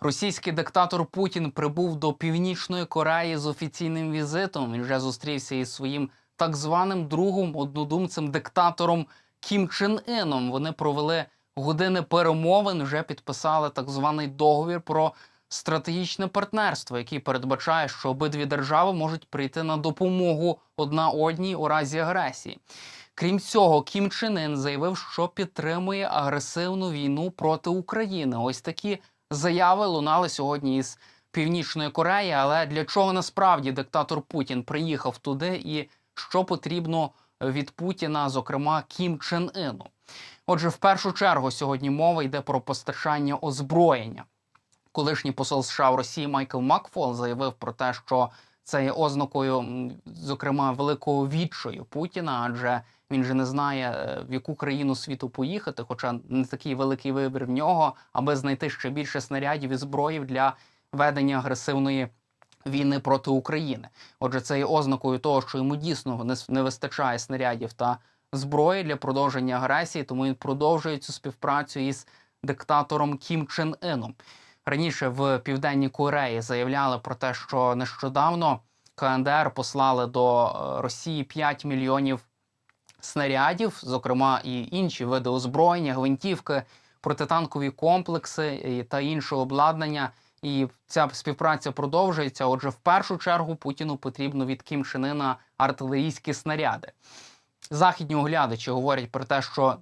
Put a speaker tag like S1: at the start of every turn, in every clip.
S1: Російський диктатор Путін прибув до Північної Кореї з офіційним візитом. Він вже зустрівся із своїм так званим другом, однодумцем, диктатором Кім Чен Іном. Вони провели години перемовин, вже підписали так званий договір про стратегічне партнерство, який передбачає, що обидві держави можуть прийти на допомогу одна одній у разі агресії. Крім цього, Кім Чен Ін заявив, що підтримує агресивну війну проти України. Ось такі заяви лунали сьогодні із Північної Кореї. Але для чого насправді диктатор Путін приїхав туди, і що потрібно від Путіна, зокрема Кім Чен Іну? Отже, в першу чергу сьогодні мова йде про постачання озброєння. Колишній посол США в Росії Майкл Макфол заявив про те, що це є ознакою, зокрема, великого відчаю Путіна, адже він же не знає, е, в яку країну світу поїхати, хоча не такий великий вибір в нього, аби знайти ще більше снарядів і зброїв для ведення агресивної війни проти України. Отже, це є ознакою того, що йому дійсно не вистачає снарядів та зброї для продовження агресії, тому він продовжує цю співпрацю із диктатором Кім Чен Іном. Раніше в Південній Кореї заявляли про те, що нещодавно КНДР послали до е, Росії 5 мільйонів снарядів, зокрема і інші види озброєння, гвинтівки, протитанкові комплекси та інше обладнання. І ця співпраця продовжується. Отже, в першу чергу Путіну потрібно від Кім Чен Ына артилерійські снаряди. Західні оглядачі говорять про те, що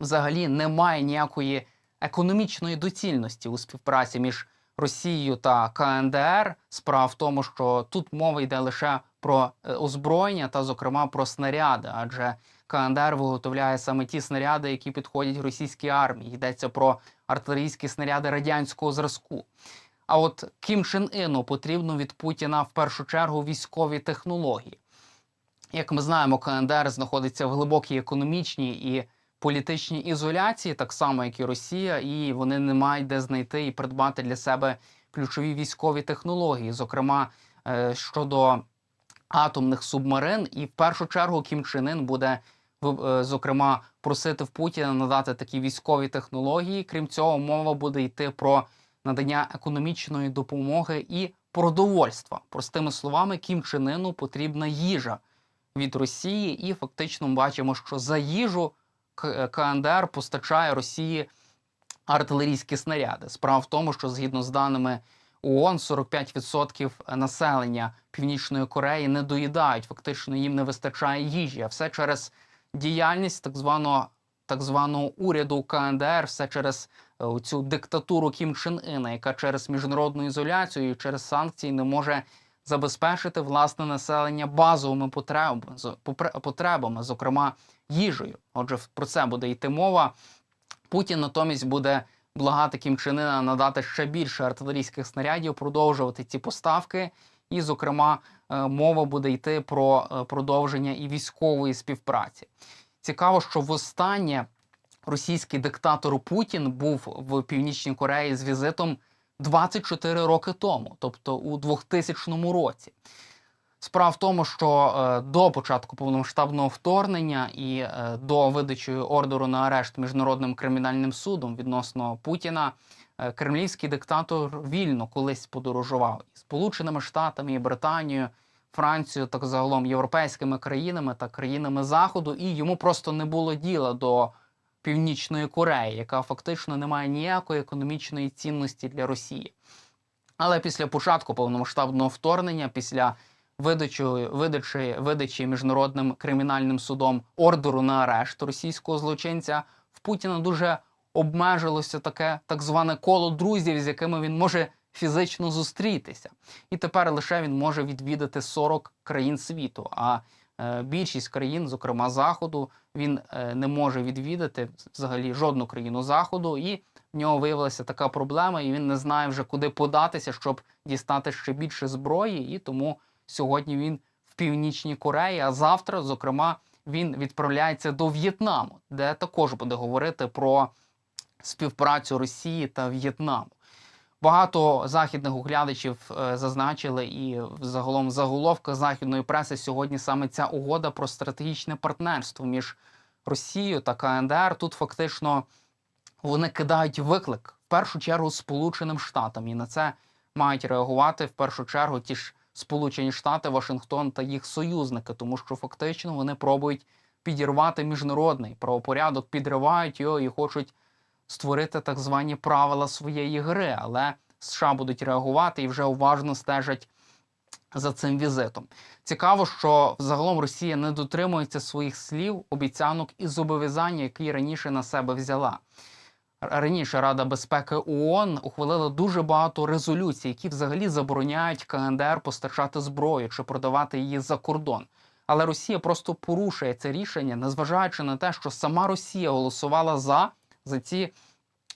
S1: взагалі немає ніякої економічної доцільності у співпраці між Росією та КНДР. Справа в тому, що тут мова йде лише про е, озброєння та, зокрема, про снаряди, адже КНДР виготовляє саме ті снаряди, які підходять російській армії. Йдеться про артилерійські снаряди радянського зразку. А от Кім Чен Іну потрібно від Путіна в першу чергу військові технології. Як ми знаємо, КНДР знаходиться в глибокій економічній і політичній ізоляції, так само як і Росія, і вони не мають де знайти і придбати для себе ключові військові технології, зокрема е, щодо атомних субмарин. І в першу чергу Кім Чен Ін буде е, зокрема просити в Путіна надати такі військові технології. Крім цього, мова буде йти про надання економічної допомоги і продовольства. Простими словами, Кім Чен Іну потрібна їжа від Росії, і фактично ми бачимо, що за їжу КНДР постачає Росії артилерійські снаряди. Справа в тому, що згідно з даними ООН, 45% населення Північної Кореї не доїдають, фактично їм не вистачає їжі, а все через діяльність так званого так званого уряду КНДР, все через е, цю диктатуру Кім Чен Іна, яка через міжнародну ізоляцію і через санкції не може забезпечити власне населення базовими потребами, зокрема їжею. Отже, про це буде йти мова. Путін натомість буде благати Кім Чен Ына надати ще більше артилерійських снарядів, продовжувати ці поставки. І, зокрема, е, мова буде йти про е, продовження і військової співпраці. Цікаво, що востаннє російський диктатор Путін був в Північній Кореї з візитом 24 роки тому, тобто у 2000 році. Справа в тому, що е, до початку повномасштабного вторгнення і е, до видачі ордеру на арешт міжнародним кримінальним судом відносно Путіна, е, кремлівський диктатор вільно колись подорожував і Сполученими Штатами, і Британією, Францією, так загалом європейськими країнами та країнами Заходу, і йому просто не було діла до Північної Кореї, яка фактично не має ніякої економічної цінності для Росії. Але після початку повномасштабного вторгнення, після видачі, видачі, видачі міжнародним кримінальним судом ордеру на арешт російського злочинця, в Путіна дуже обмежилося таке так зване коло друзів, з якими він може фізично зустрітися. І тепер лише він може відвідати 40 країн світу. А більшість країн, зокрема Заходу, він е, не може відвідати взагалі жодну країну Заходу. І в нього виявилася така проблема, і він не знає вже куди податися, щоб дістати ще більше зброї. І тому сьогодні він в Північній Кореї, а завтра, зокрема, він відправляється до В'єтнаму, де також буде говорити про співпрацю Росії та В'єтнаму. Багато західних оглядачів е, зазначили, і загалом в заголовках західної преси сьогодні саме ця угода про стратегічне партнерство між Росією та КНДР. Тут фактично вони кидають виклик в першу чергу Сполученим Штатам, і на це мають реагувати в першу чергу ті ж Сполучені Штати, Вашингтон та їх союзники, тому що фактично вони пробують підірвати міжнародний правопорядок, підривають його і хочуть створити так звані правила своєї гри. Але США будуть реагувати і вже уважно стежать за цим візитом. Цікаво, що загалом Росія не дотримується своїх слів, обіцянок і зобов'язань, які раніше на себе взяла. Раніше Рада безпеки ООН ухвалила дуже багато резолюцій, які взагалі забороняють КНДР постачати зброю чи продавати її за кордон. Але Росія просто порушує це рішення, незважаючи на те, що сама Росія голосувала за, за ці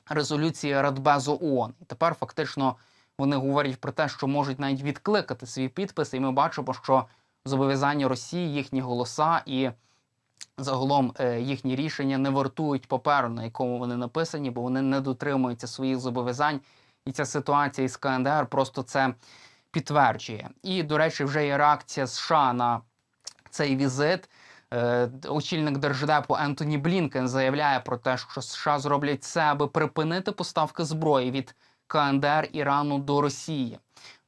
S1: резолюції Радбезу ООН. І тепер фактично вони говорять про те, що можуть навіть відкликати свій підпис, і ми бачимо, що зобов'язання Росії, їхні голоса і загалом е, їхні рішення не вартують паперу, на якому вони написані, бо вони не дотримуються своїх зобов'язань. І ця ситуація із КНДР просто це підтверджує. І, до речі, вже є реакція США на цей візит. Е, Очільник держдепу Ентоні Блінкен заявляє про те, що США зроблять все, аби припинити поставки зброї від КНДР Ірану до Росії.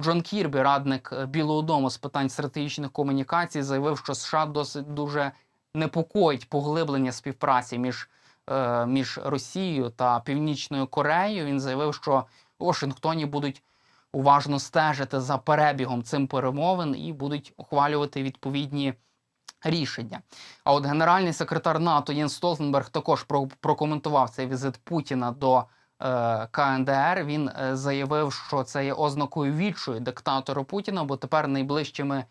S1: Джон Кірбі, радник е, Білого Дому з питань стратегічних комунікацій, заявив, що США досить дуже непокоїть поглиблення співпраці між, е, між Росією та Північною Кореєю. Він заявив, що у Вашингтоні будуть уважно стежити за перебігом цим перемовин і будуть ухвалювати відповідні рішення. А от генеральний секретар НАТО Єн Столтенберг також про- прокоментував цей візит Путіна до е, КНДР. Він е, заявив, що це є ознакою відчою диктатора Путіна, бо тепер найближчими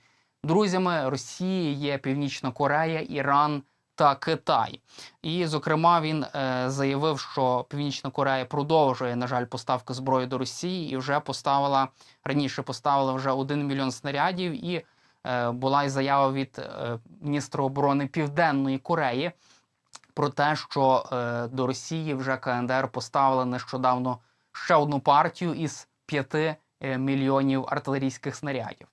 S1: друзями Росії є Північна Корея, Іран та Китай. І, зокрема, він е, заявив, що Північна Корея продовжує, на жаль, поставки зброї до Росії і вже поставила раніше поставила вже 1 мільйон снарядів. І була й заява від е, міністра оборони Південної Кореї про те, що е, до Росії вже КНДР поставила нещодавно ще одну партію із 5 е, мільйонів артилерійських снарядів.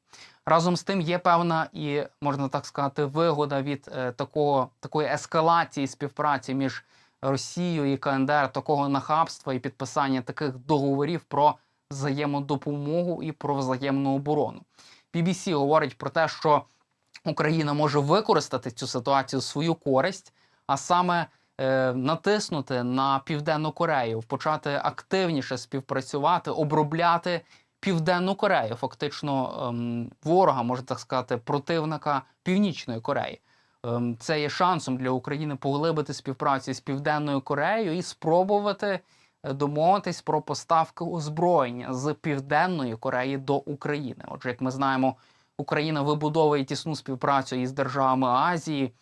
S1: Разом з тим є певна і можна так сказати вигода від е, такого такої ескалації співпраці між Росією і КНДР, такого нахабства і підписання таких договорів про взаємодопомогу і про взаємну оборону. BBC говорить про те, що Україна може використати цю ситуацію в свою користь, а саме е, натиснути на Південну Корею, почати активніше співпрацювати, обробляти Південну Корею, фактично ем, ворога, можна так сказати, противника Північної Кореї. Ем, це є шансом для України поглибити співпрацю з Південною Кореєю і спробувати домовитись про поставки озброєння з Південної Кореї до України. Отже, як ми знаємо, Україна вибудовує тісну співпрацю із державами Азії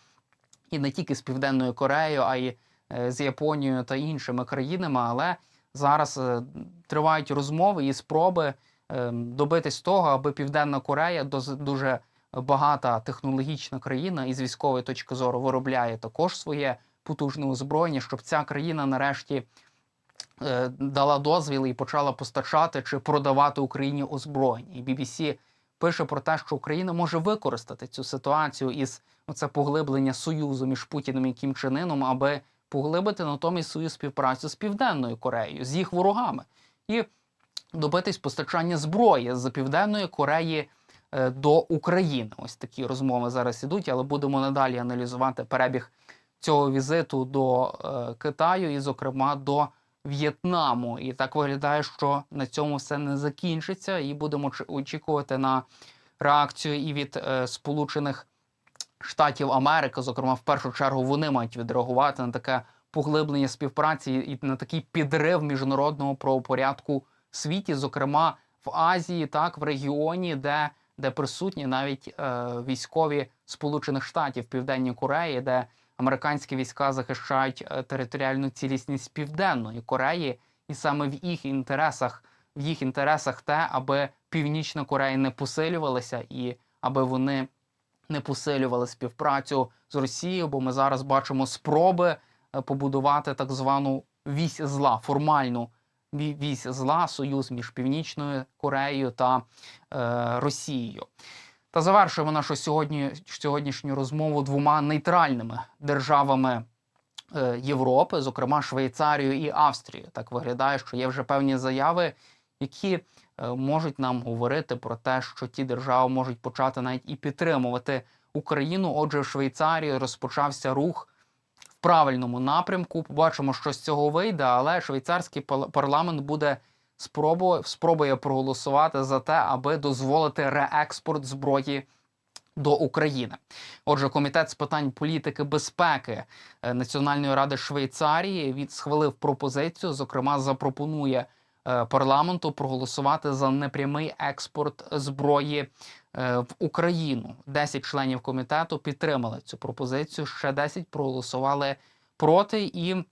S1: і не тільки з Південною Кореєю, а й е, з Японією та іншими країнами. Але зараз е, тривають розмови і спроби е, добитись того, аби Південна Корея дуже багата технологічна країна і з військової точки зору виробляє також своє потужне озброєння, щоб ця країна нарешті дала дозвіл і почала постачати чи продавати Україні озброєння. І BBC пише про те, що Україна може використати цю ситуацію із оце поглиблення союзу між Путіним і Кім Чен Іном, аби поглибити натомість свою співпрацю з Південною Кореєю, з їх ворогами, і добитись постачання зброї з Південної Кореї е, до України. Ось такі розмови зараз ідуть, але будемо надалі аналізувати перебіг цього візиту до е, Китаю і, зокрема, до В'єтнаму. І так виглядає, що на цьому все не закінчиться, і будемо очікувати на реакцію і від е, Сполучених Штатів Америки. Зокрема, в першу чергу вони мають відреагувати на таке поглиблення співпраці і на такий підрив міжнародного правопорядку в світі, зокрема в Азії, так в регіоні, де, де присутні навіть е, військові Сполучених Штатів Південній Кореї, де американські війська захищають е, територіальну цілісність Південної Кореї, і саме в їх інтересах, в їх інтересах те, аби Північна Корея не посилювалася і аби вони не посилювали співпрацю з Росією, бо ми зараз бачимо спроби е, побудувати так звану вісь зла, формальну ві- вісь зла, союз між Північною Кореєю та е, Росією. Та завершуємо нашу сьогодні, сьогоднішню розмову двома нейтральними державами е, Європи, зокрема Швейцарію і Австрію. Так виглядає, що є вже певні заяви, які е, можуть нам говорити про те, що ті держави можуть почати навіть і підтримувати Україну. Отже, в Швейцарії розпочався рух в правильному напрямку. Побачимо, що з цього вийде, але швейцарський парламент буде спробує, спробує проголосувати за те, аби дозволити реекспорт зброї до України. Отже, комітет з питань політики безпеки е, Національної ради Швейцарії від схвалив пропозицію. Зокрема, запропонує е, парламенту проголосувати за непрямий експорт зброї е, в Україну. 10 членів комітету підтримали цю пропозицію. Ще 10 проголосували проти і.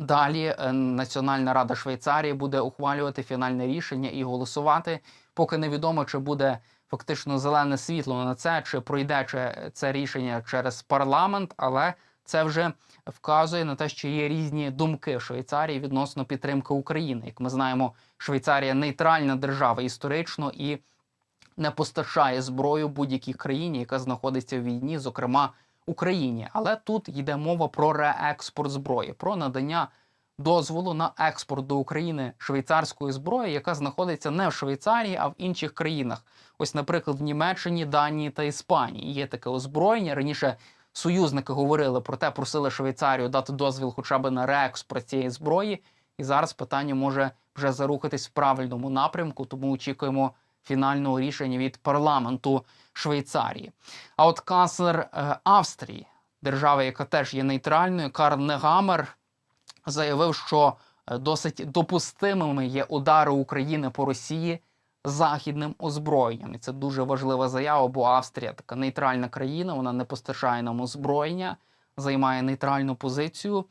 S1: Далі е, Національна рада Швейцарії буде ухвалювати фінальне рішення і голосувати, поки невідомо, чи буде фактично зелене світло на це, чи пройде чи це рішення через парламент, але це вже вказує на те, що є різні думки Швейцарії відносно підтримки України. Як ми знаємо, Швейцарія нейтральна держава історично і не постачає зброю будь-якій країні, яка знаходиться в війні, зокрема Україні. Але тут йде мова про реекспорт зброї, про надання дозволу на експорт до України швейцарської зброї, яка знаходиться не в Швейцарії, а в інших країнах. Ось, наприклад, в Німеччині, Данії та Іспанії є таке озброєння. Раніше союзники говорили про те, просили Швейцарію дати дозвіл хоча б на реекспорт цієї зброї. І зараз питання може вже зарухатись в правильному напрямку, тому очікуємо фінального рішення від парламенту Швейцарії. А от канцлер е, Австрії, держава, яка теж є нейтральною, Карл Негамер, заявив, що е, досить допустимими є удари України по Росії західним озброєнням. І це дуже важлива заява, бо Австрія така нейтральна країна, вона не постачає нам озброєння, займає нейтральну позицію.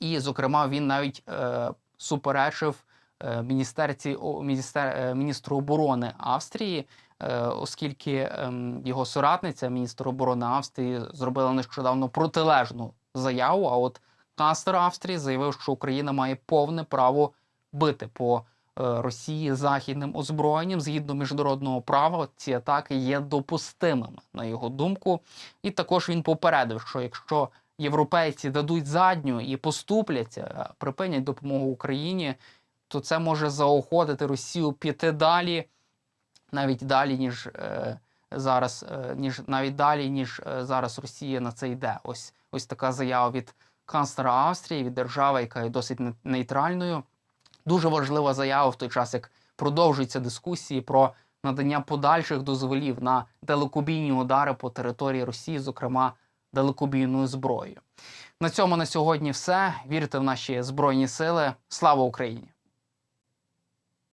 S1: І, зокрема, він навіть е, суперечив е, міністерці, о, міністер, е, міністру оборони Австрії, оскільки ем, його соратниця, міністр оборони Австрії, зробила нещодавно протилежну заяву. А от канцлер Австрії заявив, що Україна має повне право бити по е, Росії західним озброєнням згідно міжнародного права. Ці атаки є допустимими, на його думку. І також він попередив, що якщо європейці дадуть задню і поступляться, е, припинять допомогу Україні, то це може заохотити Росію піти далі, навіть далі, ніж е, зараз, е, ніж навіть далі, ніж е, зараз Росія на це йде. Ось ось така заява від канцлера Австрії, від держави, яка є досить нейтральною. Дуже важлива заява в той час, як продовжуються дискусії про надання подальших дозволів на далекобійні удари по території Росії, зокрема далекобійною зброєю. На цьому на сьогодні все. Вірте в наші збройні сили. Слава Україні!